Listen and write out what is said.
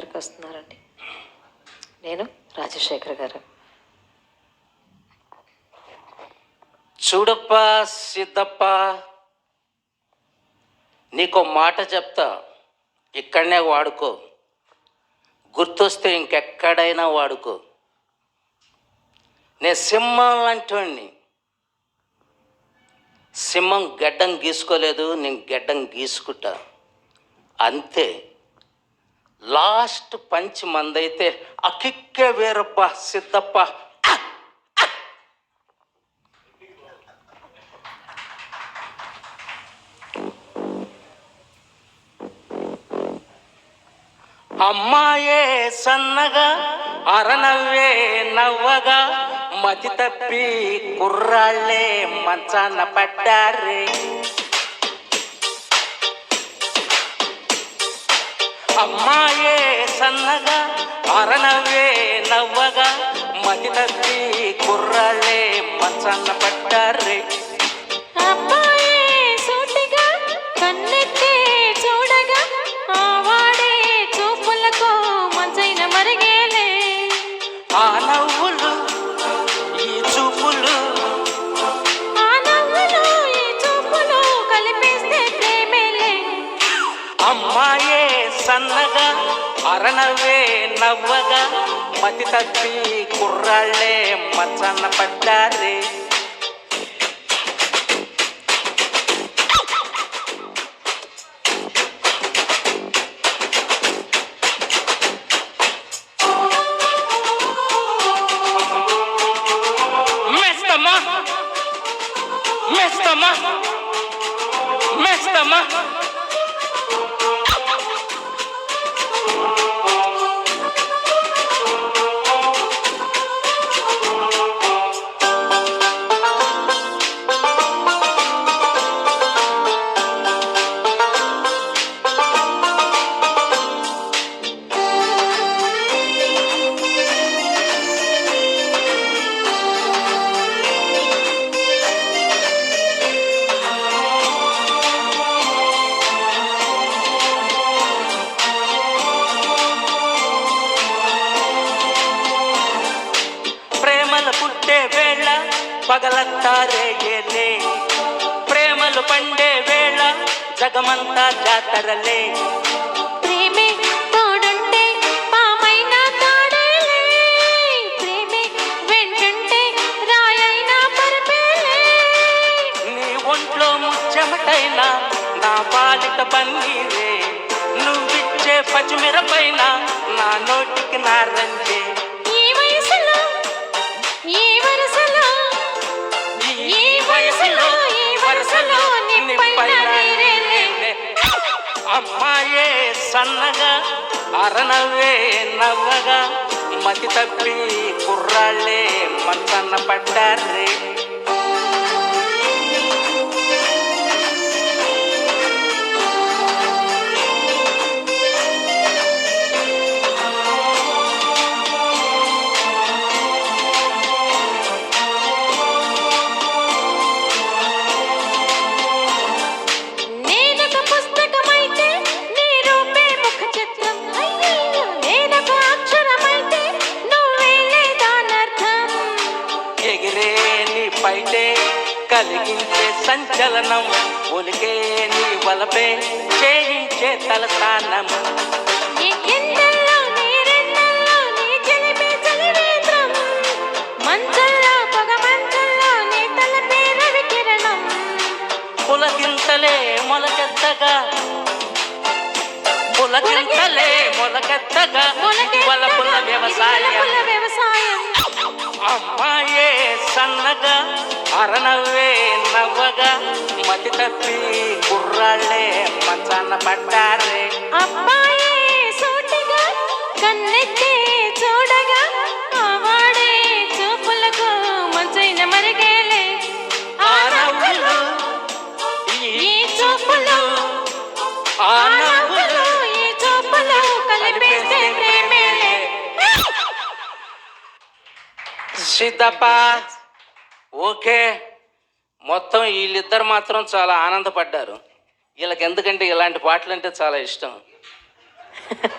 దగ్గరికి వస్తున్నారండి. నేను రాజశేఖర్ గారు. చూడప్ప సిద్ధప్ప నీకో మాట చెప్తా. ఇక్కడనే వాడుకో. గుర్తొస్తే ఇంకెక్కడైనా వాడుకో. నేను సింహం లాంటి సింహం గడ్డం గీసుకోలేదు నేను గడ్డం గీసుకుంటా. అంతే. లాస్ట్ పంచ్ మందైతే అకిక్కే వేరప్ప సిద్ధప్ప. అమ్మాయే సన్నగా అరనవ్వే నవ్వగా మతి తప్పి కుర్రాళ్ళే మంచాన పడ్డారే అమ్మాయే సన్నగా అరనవ్వే నవ్వగా మతి తప్పి కుర్రాళ్ళే మంచాన పడ్డారే అబ్బాయే సూటిగా కన్నెత్తి చూడగా ఆవాడే చూపులకు మంచైన మరిగేలే. ఆ నవ్వులు ఈ చూపులు ఆ నవ్వులు ఈ చూపులు కలిపేస్తే ప్రేమేలే. అమ్మాయే సన్నగా అరనవ్వే నవ్వగా మతి తప్పి కుర్రాళ్ళే మచ్చన్న పడ్డారే మెస్తమ్మా మెస్తమ్మా మెస్తమ్మా ప్రేమలు పగలంతారే ఏలే ప్రేమలు పండే వేళ జగమంతా జాతరలే. ప్రేమే తోడుంటే పామైన తాడేలే. ప్రేమే వెంటుంటే రాయైనా పరపేలే. నీ ఒంట్లో ముచ్చమటైనా నా పాలిట పన్నీరే నువ్విచ్చే పచ్చిమిరపైన నా నోటికి నారంజే అమ్మాయే సన్నగా అరనవ్వే నవ్వగా మతి తప్పి కుర్రాళ్ళే మంచన్న పడ్డారే కలిగించే సంచలనం. ఒలికే నీ వలపే చేయించే తలస్థానం ఈ ఎండల్లో నీరెండల్లో నీ చిలిపి చలివేంద్రం మంచల్లో పొగ మంచల్లో నీ తలపే రవి కిరణం. పులకింతలే మొలకెత్తగా. పులకింతలే మొలకెత్తగా. వల పుల వ్యవసాయం. అమ్మాయే సన్నగా అరణవే నవ్వగా మతి తప్పి కుర్రాళ్ళే మంచాన పడ్డారే అమ్మాయే సూటిగా కన్నెత్తే సీతప్ప ఓకే. మొత్తం వీళ్ళిద్దరు మాత్రం చాలా ఆనందపడ్డారు. వీళ్ళకి ఎందుకంటే ఇలాంటి పాటలు అంటే చాలా ఇష్టం.